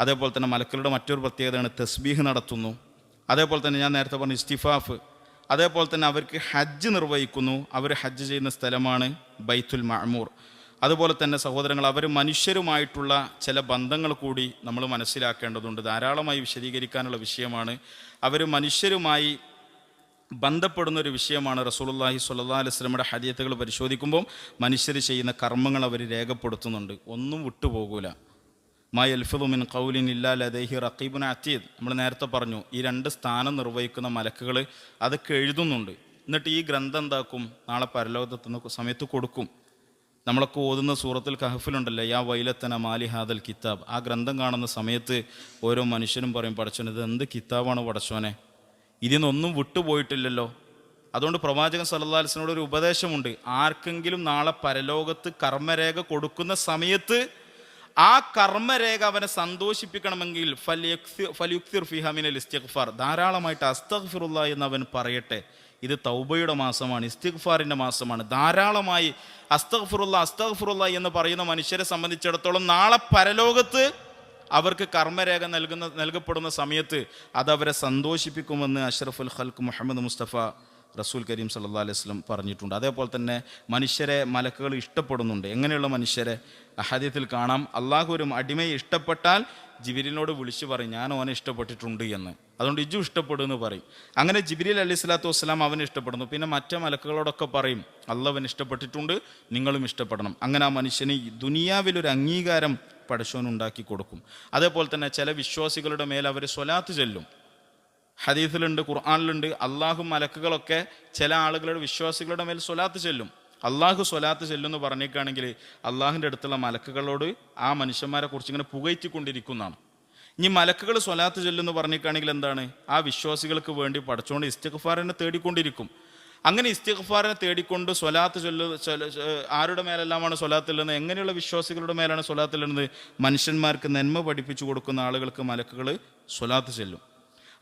അതേപോലെ തന്നെ മലക്കളുടെ മറ്റൊരു പ്രത്യേകതയാണ് തസ്ബീഹ് നടത്തുന്നു. അതേപോലെ തന്നെ ഞാൻ നേരത്തെ പറഞ്ഞ ഇസ്തിഫാഫ്. അതേപോലെ തന്നെ അവർക്ക് ഹജ്ജ് നിർവഹിക്കുന്നു. അവർ ഹജ്ജ് ചെയ്യുന്ന സ്ഥലമാണ് ബൈത്തുൽ മഅമൂർ. അതുപോലെ തന്നെ സഹോദരങ്ങൾ അവർ മനുഷ്യരുമായിട്ടുള്ള ചില ബന്ധങ്ങൾ കൂടി നമ്മൾ മനസ്സിലാക്കേണ്ടതുണ്ട്. ധാരാളമായി വിശദീകരിക്കാനുള്ള വിഷയമാണ്. അവർ മനുഷ്യരുമായി ബന്ധപ്പെടുന്ന ഒരു വിഷയമാണ് റസൂലുള്ളാഹി സ്വല്ലല്ലാഹി അലൈഹി വസല്ലമയുടെ ഹദീത്തുകൾ പരിശോധിക്കുമ്പോൾ മനുഷ്യർ ചെയ്യുന്ന കർമ്മങ്ങൾ അവർ രേഖപ്പെടുത്തുന്നുണ്ട്. ഒന്നും വിട്ടുപോകൂല. മാ മിൻ ഖൗലിൻ ഇല്ലാ ലദേഹി റക്കീബുൻ അതീദ് നമ്മൾ നേരത്തെ പറഞ്ഞു ഈ രണ്ട് സ്ഥാനം നിർവഹിക്കുന്ന മലക്കുകൾ അതൊക്കെ എഴുതുന്നുണ്ട്. എന്നിട്ട് ഈ ഗ്രന്ഥം എന്താക്കും? നാളെ പരലോകത്തെത്തുന്ന സമയത്ത് കൊടുക്കും. നമ്മളൊക്കെ ഓതുന്ന സൂറത്തിൽ കഹഫിലുണ്ടല്ലോ യാ വൈലത്തന മാലി ഹാദൽ കിതാബ്. ആ ഗ്രന്ഥം കാണുന്ന സമയത്ത് ഓരോ മനുഷ്യനും പറയും പടച്ചോൻ ഇത് എന്ത് കിതാബാണ് പടച്ചോനെ? ഇതിനൊന്നും വിട്ടുപോയിട്ടില്ലല്ലോ. അതുകൊണ്ട് പ്രവാചകൻ വസല്ലമയുടെ ഒരു ഉപദേശമുണ്ട്. ആർക്കെങ്കിലും നാളെ പരലോകത്ത് കർമ്മരേഖ കൊടുക്കുന്ന സമയത്ത് ആ കർമ്മരേഖ അവനെ സന്തോഷിപ്പിക്കണമെങ്കിൽ ഫലിയുക്തിർ ഫിഹമിനൽ ഇസ്തിഗ്ഫാർ. ധാരാളമായിട്ട് അസ്തഖ്ഫിറുള്ള എന്ന് അവൻ പറയട്ടെ ഇത് തൗബയുടെ മാസമാണ് ഇസ്തിഖ്ഫാറിന്റെ മാസമാണ്. ധാരാളമായി അസ്തഖ്ഫിറുള്ള അസ്തഖ്ഫിറുള്ള എന്ന് പറയുന്ന മനുഷ്യരെ സംബന്ധിച്ചിടത്തോളം നാളെ പരലോകത്ത് അവർക്ക് കർമ്മരേഖ നൽകുന്ന നൽകപ്പെടുന്ന സമയത്ത് അതവരെ സന്തോഷിപ്പിക്കുമെന്ന് അഷ്റഫുൽ ഖൽക്ക് മുഹമ്മദ് മുസ്തഫ റസൂൽ കരീം സല്ലാ അലൈഹി വസല്ലം പറഞ്ഞിട്ടുണ്ട്. അതേപോലെ തന്നെ മനുഷ്യരെ മലക്കുകൾ ഇഷ്ടപ്പെടുന്നുണ്ട്. എങ്ങനെയുള്ള മനുഷ്യരെ? അഹദ്യത്തിൽ കാണാം. അള്ളാഹു ഒരു അടിമയെ ഇഷ്ടപ്പെട്ടാൽ ജിബിരിനോട് വിളിച്ചു പറയും ഞാൻ ഓനെ ഇഷ്ടപ്പെട്ടിട്ടുണ്ട് എന്ന്. അതുകൊണ്ട് ഇജു ഇഷ്ടപ്പെടും എന്ന് പറയും. അങ്ങനെ ജിബിരിൽ അലി സ്വലാത്തു വസ്സലാം അവനെ ഇഷ്ടപ്പെടുന്നു. പിന്നെ മറ്റേ മലക്കുകളോടൊക്കെ പറയും അള്ളവൻ ഇഷ്ടപ്പെട്ടിട്ടുണ്ട് നിങ്ങളും ഇഷ്ടപ്പെടണം. അങ്ങനെ ആ മനുഷ്യന് ദുനിയാവിലൊരു അംഗീകാരം പടശോൻ ഉണ്ടാക്കി കൊടുക്കും. അതേപോലെ തന്നെ ചില വിശ്വാസികളുടെ മേൽ അവർ സ്വലാത്ത് ചെല്ലും. ഹദീസിലുണ്ട് ഖുർആാനിലുണ്ട്. അള്ളാഹു മലക്കുകളൊക്കെ ചില ആളുകളുടെ വിശ്വാസികളുടെ മേൽ സ്വലാത്ത് ചെല്ലും. അള്ളാഹു സ്വലാത്ത് ചെല്ലുമെന്ന് പറഞ്ഞേക്കാണെങ്കിൽ അള്ളാഹുവിന്റെ അടുത്തുള്ള മലക്കുകളോട് ആ മനുഷ്യന്മാരെ കുറിച്ച് ഇങ്ങനെ പുകയറ്റിക്കൊണ്ടിരിക്കുന്നതാണ് ഇനി മലക്കുകൾ സ്വലാത്ത് ചെല്ലുമെന്ന് പറഞ്ഞേക്കാണെങ്കിൽ എന്താണ്? ആ വിശ്വാസികൾക്ക് വേണ്ടി പഠിച്ചുകൊണ്ട് ഇസ്തിഗ്ഫാറിനെ തേടിക്കൊണ്ടിരിക്കും. അങ്ങനെ ഇസ്തിഗ്ഫാറിനെ തേടിക്കൊണ്ട് സ്വലാത്ത് ചൊല്ലു ആരുടെ മേലെല്ലാമാണ് സ്വലാത്ത് ചെല്ലുന്നത്? എങ്ങനെയുള്ള വിശ്വാസികളുടെ മേലാണ് സ്വലാത്ത് ചെല്ലുന്നത്? മനുഷ്യന്മാർക്ക് നന്മ പഠിപ്പിച്ചു കൊടുക്കുന്ന ആളുകൾക്ക് മലക്കുകൾ സ്വലാത്ത് ചെല്ലും.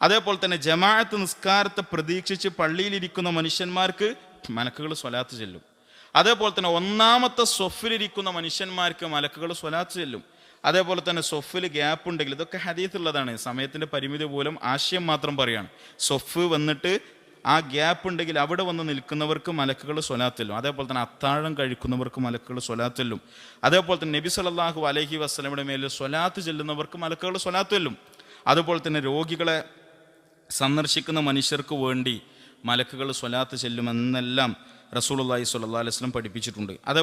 അതേപോലെ തന്നെ ജമാഅത്ത് നിസ്കാരത്തെ പ്രതീക്ഷിച്ച് പള്ളിയിലിരിക്കുന്ന മനുഷ്യന്മാർക്ക് മലക്കുകൾ സ്വലാത്ത് ചെല്ലും. അതേപോലെ തന്നെ ഒന്നാമത്തെ സ്വഫിലിരിക്കുന്ന മനുഷ്യന്മാർക്ക് മലക്കുകൾ സ്വലാത്ത് ചെല്ലും. അതേപോലെ തന്നെ സൊഫിൽ ഗ്യാപ്പ് ഉണ്ടെങ്കിൽ ഇതൊക്കെ ഹദീത്തുള്ളതാണ് സമയത്തിന്റെ പരിമിതി മൂലം ആശയം മാത്രം പറയാണ്. സൊഫ് വന്നിട്ട് ആ ഗ്യാപ്പ് ഉണ്ടെങ്കിൽ അവിടെ വന്ന് നിൽക്കുന്നവർക്ക് മലക്കുകൾ സ്വലാത്തല്ലും അതേപോലെ തന്നെ അത്താഴം കഴിക്കുന്നവർക്ക് മലക്കുകൾ സ്വലാത്തല്ലും അതേപോലെ തന്നെ നബി സല്ലല്ലാഹു അലഹി വസ്ലമിയുടെ മേലിൽ സ്വലാത്ത് ചെല്ലുന്നവർക്ക് മലക്കുകൾ സ്വലാത്തല്ലും അതുപോലെ തന്നെ രോഗികളെ സന്ദർശിക്കുന്ന മനുഷ്യർക്ക് വേണ്ടി മലക്കുകൾ സ്വലാത്ത് ചെല്ലുമെന്നെല്ലാം റസൂലുള്ളാഹി സ്വല്ലാ അലൈഹി വസല്ലം പഠിപ്പിച്ചിട്ടുണ്ട്. അത്